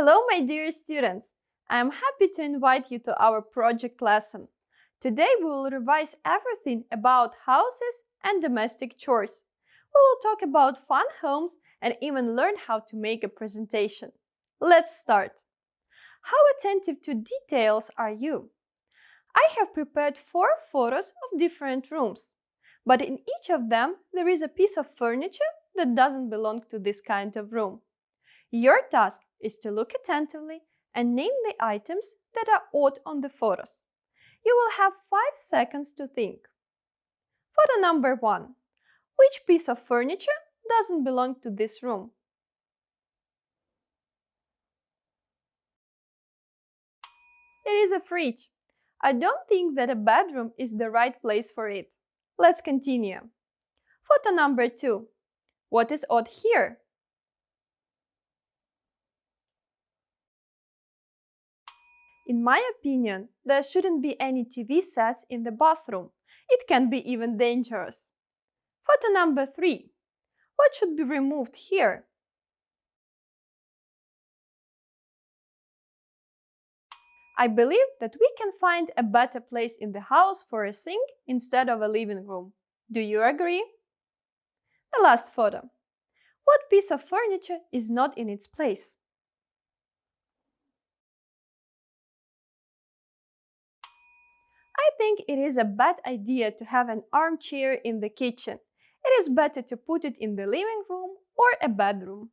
Hello, my dear students! I am happy to invite you to our project lesson. Today we will revise everything about houses and domestic chores. We will talk about fun homes and even learn how to make a presentation. Let's start. How attentive to details are you? I have prepared four photos of different rooms, but in each of them there is a piece of furniture that doesn't belong to this kind of room. Your task is to look attentively and name the items that are odd on the photos. You will have 5 seconds to think. Photo number 1. Which piece of furniture doesn't belong to this room? It is a fridge. I don't think that a bedroom is the right place for it. Let's continue. Photo number 2. What is odd here? In my opinion, there shouldn't be any TV sets in the bathroom. It can be even dangerous. Photo number 3. What should be removed here? I believe that we can find a better place in the house for a sink instead of a living room. Do you agree? The last photo. What piece of furniture is not in its place? I think it is a bad idea to have an armchair in the kitchen. It is better to put it in the living room or a bedroom.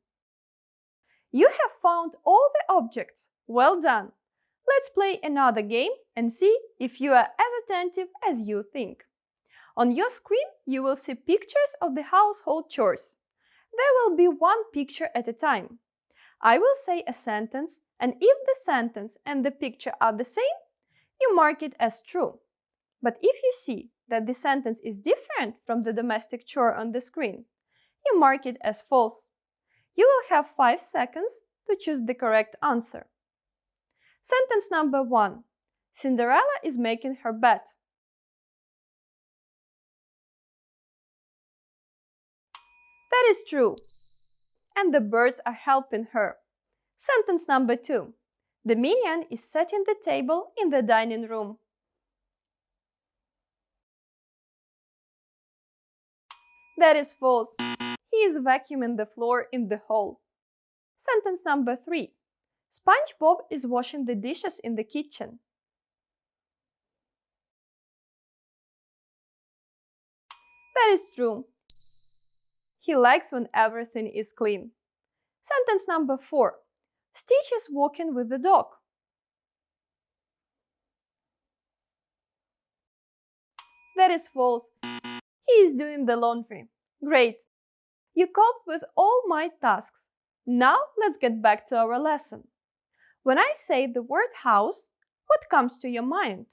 You have found all the objects. Well done! Let's play another game and see if you are as attentive as you think. On your screen, you will see pictures of the household chores. There will be one picture at a time. I will say a sentence, and if the sentence and the picture are the same, you mark it as true. But if you see that the sentence is different from the domestic chore on the screen, you mark it as false. You will have 5 seconds to choose the correct answer. Sentence number 1. Cinderella is making her bed. That is true. And the birds are helping her. Sentence number 2. The minion is setting the table in the dining room. That is false. He is vacuuming the floor in the hall. Sentence number 3. SpongeBob is washing the dishes in the kitchen. That is true. He likes when everything is clean. Sentence number 4. Stitch is walking with the dog. That is false. Is doing the laundry. Great. You coped with all my tasks. Now let's get back to our lesson. When I say the word house, what comes to your mind?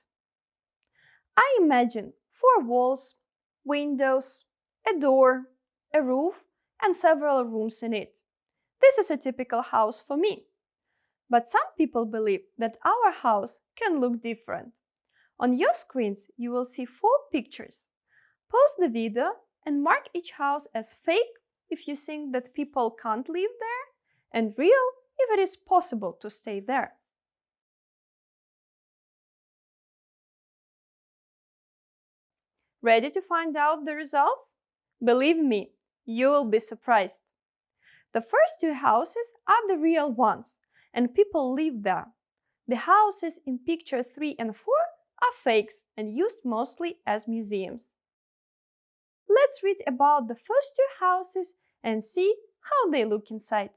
I imagine four walls, windows, a door, a roof, and several rooms in it. This is a typical house for me. But some people believe that our house can look different. On your screens, you will see four pictures. Pause the video and mark each house as fake if you think that people can't live there, and real if it is possible to stay there. Ready to find out the results? Believe me, you will be surprised. The first two houses are the real ones, and people live there. The houses in picture 3 and 4 are fakes and used mostly as museums. Let's read about the first two houses and see how they look inside.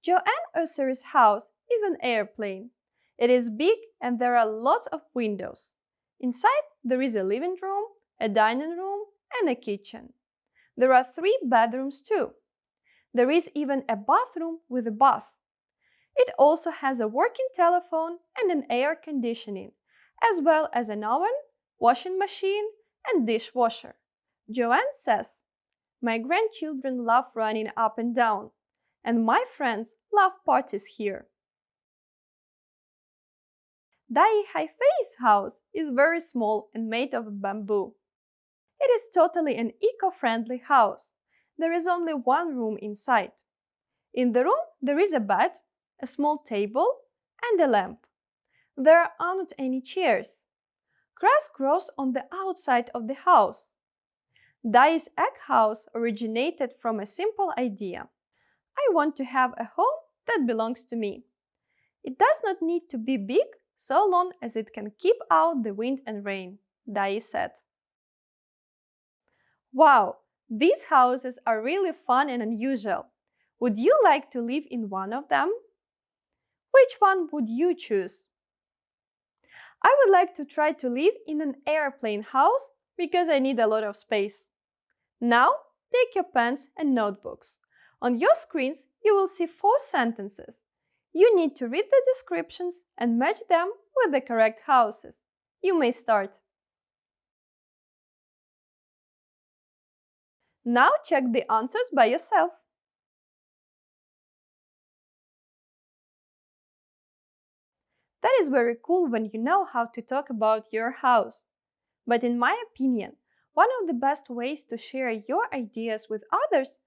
Joanne Ussery's house is an airplane. It is big and there are lots of windows. Inside there is a living room, a dining room and a kitchen. There are three bedrooms too. There is even a bathroom with a bath. It also has a working telephone and an air conditioning, as well as an oven, washing machine, and dishwasher. Joanne says, My grandchildren love running up and down, and my friends love parties here. Dai Haifei's house is very small and made of bamboo. It is totally an eco-friendly house. There is only one room inside. In the room, there is a bed, a small table, and a lamp. There aren't any chairs. Grass grows on the outside of the house. Dai's egg house originated from a simple idea. I want to have a home that belongs to me. It does not need to be big so long as it can keep out the wind and rain, Dai said. Wow, these houses are really fun and unusual. Would you like to live in one of them? Which one would you choose? I would like to try to live in an airplane house because I need a lot of space. Now, take your pens and notebooks. On your screens, you will see four sentences. You need to read the descriptions and match them with the correct houses. You may start. Now check the answers by yourself. That is very cool when you know how to talk about your house. But in my opinion, one of the best ways to share your ideas with others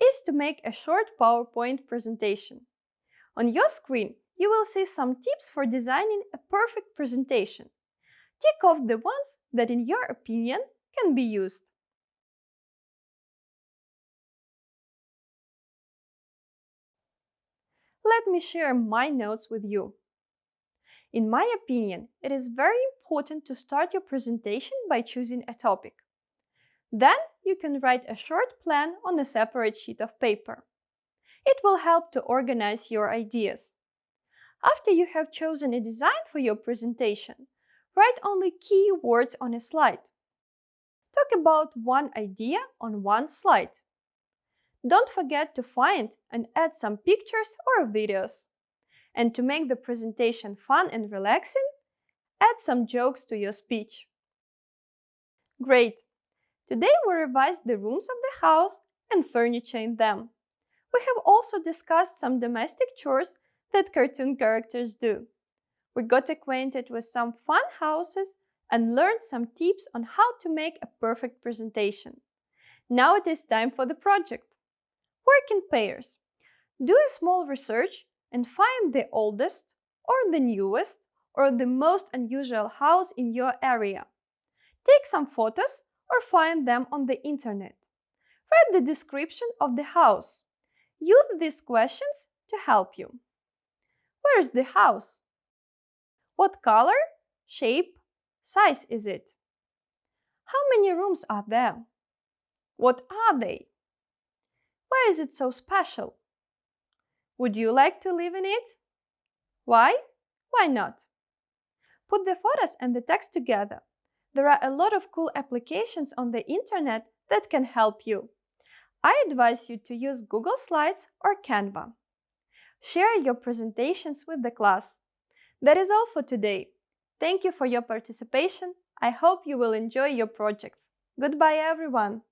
is to make a short PowerPoint presentation. On your screen, you will see some tips for designing a perfect presentation. Tick off the ones that, in your opinion, can be used. Let me share my notes with you. In my opinion, it is very important to start your presentation by choosing a topic. Then you can write a short plan on a separate sheet of paper. It will help to organize your ideas. After you have chosen a design for your presentation, write only key words on a slide. Talk about one idea on one slide. Don't forget to find and add some pictures or videos. And to make the presentation fun and relaxing, add some jokes to your speech. Great! Today we revised the rooms of the house and furniture in them. We have also discussed some domestic chores that cartoon characters do. We got acquainted with some fun houses and learned some tips on how to make a perfect presentation. Now it is time for the project. Work in pairs. Do a small research and find the oldest or the newest or the most unusual house in your area. Take some photos or find them on the internet. Read the description of the house. Use these questions to help you. Where is the house? What color, shape, size is it? How many rooms are there? What are they? Why is it so special? Would you like to live in it? Why? Why not? Put the photos and the text together. There are a lot of cool applications on the internet that can help you. I advise you to use Google Slides or Canva. Share your presentations with the class. That is all for today. Thank you for your participation. I hope you will enjoy your projects. Goodbye, everyone!